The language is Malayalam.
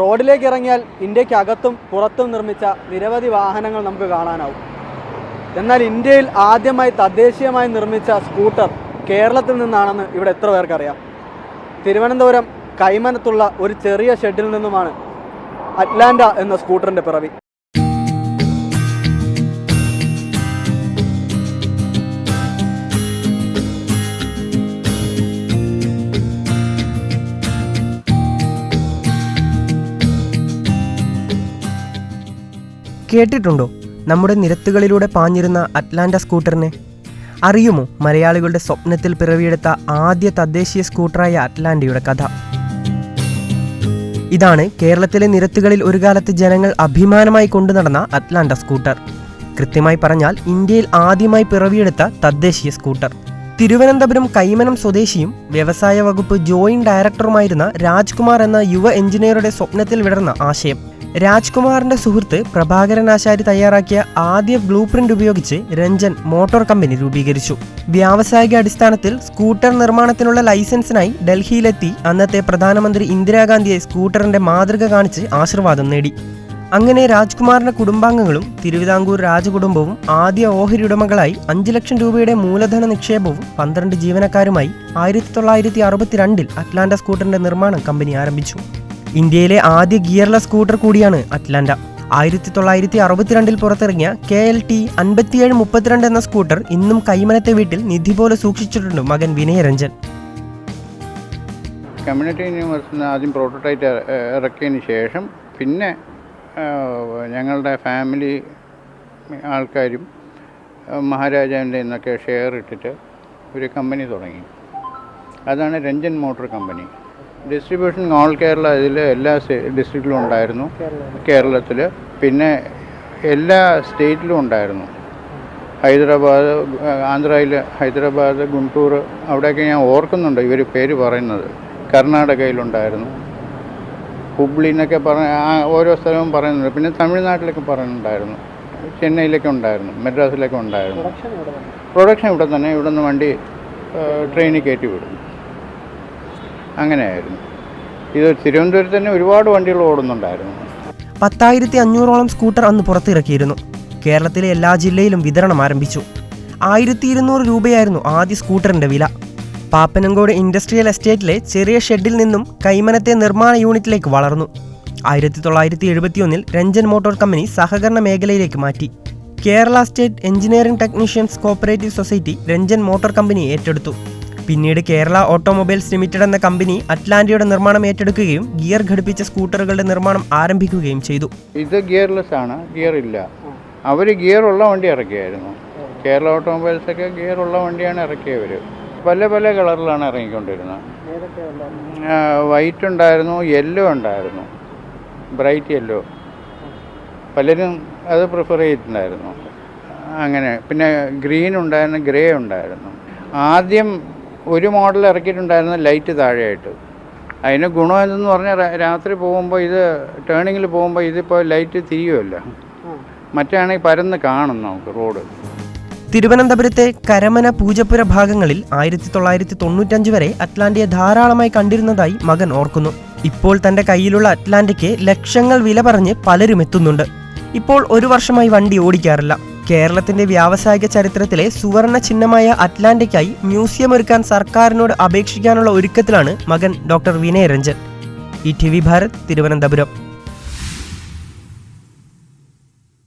റോഡിലേക്ക് ഇറങ്ങിയാൽ ഇന്ത്യക്കകത്തും പുറത്തും നിർമ്മിച്ച നിരവധി വാഹനങ്ങൾ നമുക്ക് കാണാനാവും. എന്നാൽ ഇന്ത്യയിൽ ആദ്യമായി തദ്ദേശീയമായി നിർമ്മിച്ച സ്കൂട്ടർ കേരളത്തിൽ നിന്നാണെന്ന് ഇവിടെ എത്ര പേർക്കറിയാം? തിരുവനന്തപുരം കൈമനത്തുള്ള ഒരു ചെറിയ ഷെഡിൽ നിന്നുമാണ് അറ്റ്ലാന്റ എന്ന സ്കൂട്ടറിന്റെ പിറവി. കേട്ടിട്ടുണ്ടോ? നമ്മുടെ നിരത്തുകളിലൂടെ പാഞ്ഞിരുന്ന അറ്റ്ലാന്റ സ്കൂട്ടറിനെ? അറിയുമോ മലയാളികളുടെ സ്വപ്നത്തിൽ പിറവിയെടുത്ത ആദ്യ തദ്ദേശീയ സ്കൂട്ടറായ അറ്റ്ലാന്റയുടെ കഥ? ഇതാണ് കേരളത്തിലെ നിരത്തുകളിൽ ഒരു കാലത്ത് ജനങ്ങൾ അഭിമാനമായി കൊണ്ടു നടന്ന അറ്റ്ലാന്റ സ്കൂട്ടർ. കൃത്യമായി പറഞ്ഞാൽ ഇന്ത്യയിൽ ആദ്യമായി പിറവിയെടുത്ത തദ്ദേശീയ സ്കൂട്ടർ. തിരുവനന്തപുരം കൈമനം സ്വദേശിയും വ്യവസായ വകുപ്പ് ജോയിന്റ് ഡയറക്ടറുമായിരുന്ന രാജ്കുമാർ എന്ന യുവ എഞ്ചിനീയറുടെ സ്വപ്നത്തിൽ വിടർന്ന ആശയം. രാജ്കുമാറിന്റെ സുഹൃത്ത് പ്രഭാകരൻ ആശാരി തയ്യാറാക്കിയ ആദ്യ ബ്ലൂ പ്രിന്റ് ഉപയോഗിച്ച് രഞ്ജൻ മോട്ടോർ കമ്പനി രൂപീകരിച്ചു. വ്യാവസായിക അടിസ്ഥാനത്തിൽ സ്കൂട്ടർ നിർമ്മാണത്തിനുള്ള ലൈസൻസിനായി ഡൽഹിയിലെത്തി അന്നത്തെ പ്രധാനമന്ത്രി ഇന്ദിരാഗാന്ധിയെ സ്കൂട്ടറിന്റെ മാതൃക കാണിച്ച് ആശീർവാദം നേടി. അങ്ങനെ രാജ്കുമാറിന്റെ കുടുംബാംഗങ്ങളും തിരുവിതാംകൂർ രാജകുടുംബവും ആദ്യ ഓഹരി ഉടമകളായി അഞ്ചു ലക്ഷം രൂപയുടെ മൂലധന നിക്ഷേപവും പന്ത്രണ്ട് ജീവനക്കാരുമായി ആയിരത്തി തൊള്ളായിരത്തി അറുപത്തിരണ്ടിൽ അറ്റ്ലാന്റ സ്കൂട്ടറിന്റെ നിർമ്മാണം കമ്പനി ആരംഭിച്ചു. ഇന്ത്യയിലെ ആദ്യ ഗിയർലെസ് സ്കൂട്ടർ കൂടിയാണ് അറ്റ്ലാന്റ. ആയിരത്തി തൊള്ളായിരത്തി അറുപത്തിരണ്ടിൽ പുറത്തിറങ്ങിയ കെ എൽ ടി അൻപത്തിയേഴ് മുപ്പത്തിരണ്ട് എന്ന സ്കൂട്ടർ ഇന്നും കൈമനത്തെ വീട്ടിൽ നിധി പോലെ സൂക്ഷിച്ചിട്ടുണ്ട് മകൻ വിനയരഞ്ജൻ. കമ്മ്യൂണിറ്റി യൂണിവേഴ്സിൽ ആദ്യം പ്രോട്ടോടൈറ്റ് ഇറക്കിയതിന് ശേഷം പിന്നെ ഞങ്ങളുടെ ഫാമിലി ആൾക്കാരും മഹാരാജാവിന്റെ നിന്നൊക്കെ ഷെയർ ഇട്ടിട്ട് ഒരു കമ്പനി തുടങ്ങി. അതാണ് Ranjan motor company. Distribution all Kerala ഇതിൽ എല്ലാ ഡിസ്ട്രിക്റ്റിലും ഉണ്ടായിരുന്നു. കേരളത്തിൽ പിന്നെ എല്ലാ സ്റ്റേറ്റിലും ഉണ്ടായിരുന്നു. ഹൈദരാബാദ് ആന്ധ്രയിൽ ഹൈദരാബാദ് ഗുണ്ടൂർ അവിടെയൊക്കെ ഞാൻ ഓർക്കുന്നുണ്ട് ഇവർ പേര് പറയുന്നത്. കർണാടകയിലുണ്ടായിരുന്നു. ഹുബ്ലി എന്നൊക്കെ പറഞ്ഞ ആ ഓരോ സ്ഥലവും പറയുന്നുണ്ട്. പിന്നെ തമിഴ്നാട്ടിലൊക്കെ പറയുന്നുണ്ടായിരുന്നു. ചെന്നൈയിലൊക്കെ ഉണ്ടായിരുന്നു. മദ്രാസിലൊക്കെ ഉണ്ടായിരുന്നു. പ്രൊഡക്ഷൻ ഇവിടെ തന്നെ. ഇവിടെ നിന്ന് വണ്ടി ട്രെയിനിൽ കയറ്റി വിടും അങ്ങനെയായിരുന്നു. ഇത് തിരുവനന്തപുരത്ത് തന്നെ ഒരുപാട് വണ്ടികൾ ഓടുന്നുണ്ടായിരുന്നു. പത്തായിരത്തി അഞ്ഞൂറോളം സ്കൂട്ടർ അന്ന് പുറത്തിറക്കിയിരുന്നു. കേരളത്തിലെ എല്ലാ ജില്ലയിലും വിതരണം ആരംഭിച്ചു. ആയിരത്തി ഇരുന്നൂറ് രൂപയായിരുന്നു ആദ്യ സ്കൂട്ടറിന്റെ വില. പാപ്പനങ്കോട് ഇൻഡസ്ട്രിയൽ എസ്റ്റേറ്റിലെ ചെറിയ ഷെഡിൽ നിന്നും കൈമനത്തെ നിർമ്മാണ യൂണിറ്റിലേക്ക് വളർന്നു. ആയിരത്തി തൊള്ളായിരത്തി എഴുപത്തിയൊന്നിൽ രഞ്ജൻ മോട്ടോർ കമ്പനി സഹകരണ മേഖലയിലേക്ക് മാറ്റി. Kerala state engineering technicians cooperative society Ranjan motor company ഏറ്റെടുത്തു. പിന്നീട് കേരള ഓട്ടോമൊബൈൽസ് ലിമിറ്റഡ് എന്ന കമ്പനി അറ്റ്ലാന്റയുടെ നിർമ്മാണം ഏറ്റെടുക്കുകയും ഗിയർ ഘടിപ്പിച്ച സ്കൂട്ടറുകളുടെ നിർമ്മാണം ആരംഭിക്കുകയും ചെയ്തു. ഇത് ഗിയർലെസ് ആണ്. ഗിയർ ഇല്ല. അവർ ഗിയർ ഉള്ള വണ്ടി ഇറക്കിയായിരുന്നു. കേരള ഓട്ടോമൊബൈൽസൊക്കെ ഗിയർ ഉള്ള വണ്ടിയാണ് ഇറക്കിയവർ പല പല കളറിലാണ് ഇറങ്ങിക്കൊണ്ടിരുന്നത്. വൈറ്റ് ഉണ്ടായിരുന്നു യെല്ലോ ഉണ്ടായിരുന്നു. ബ്രൈറ്റ് യെല്ലോ പലരും അത് പ്രിഫർ ചെയ്തിട്ടുണ്ടായിരുന്നു. അങ്ങനെ. പിന്നെ ഗ്രീൻ ഉണ്ടായിരുന്നു ഗ്രേ ഉണ്ടായിരുന്നു. ആദ്യം ഒരു മോഡൽ ഇറക്കിയിട്ടുണ്ടായിരുന്നു ലൈറ്റ് താഴെയായിട്ട്. അതിന് ഗുണം എന്തെന്ന് പറഞ്ഞാൽ രാത്രി പോകുമ്പോൾ ഇത് ടേണിങ്ങിൽ പോകുമ്പോൾ ഇതിപ്പോൾ ലൈറ്റ് തിരിയുമല്ലോ. മറ്റാണെങ്കിൽ പരന്ന് കാണും നമുക്ക് റോഡ് തിരുവനന്തപുരത്തെ കരമന പൂജപ്പുര ഭാഗങ്ങളിൽ ആയിരത്തി തൊള്ളായിരത്തി തൊണ്ണൂറ്റഞ്ച് വരെ അറ്റ്ലാന്റയെ ധാരാളമായി കണ്ടിരുന്നതായി മകൻ ഓർക്കുന്നു. ഇപ്പോൾ തന്റെ കയ്യിലുള്ള അറ്റ്ലാന്റയ്ക്ക് ലക്ഷങ്ങൾ വില പറഞ്ഞ് പലരും എത്തുന്നുണ്ട്. ഇപ്പോൾ ഒരു വർഷമായി വണ്ടി ഓടിക്കാറില്ല. കേരളത്തിന്റെ വ്യാവസായിക ചരിത്രത്തിലെ സുവർണ ചിഹ്നമായ അറ്റ്ലാന്റയ്ക്കായി മ്യൂസിയം ഒരുക്കാൻ സർക്കാരിനോട് അപേക്ഷിക്കാനുള്ള ഒരുക്കത്തിലാണ് മകൻ doctor Vinayaranjan E T V Bharat Thiruvananthapuram.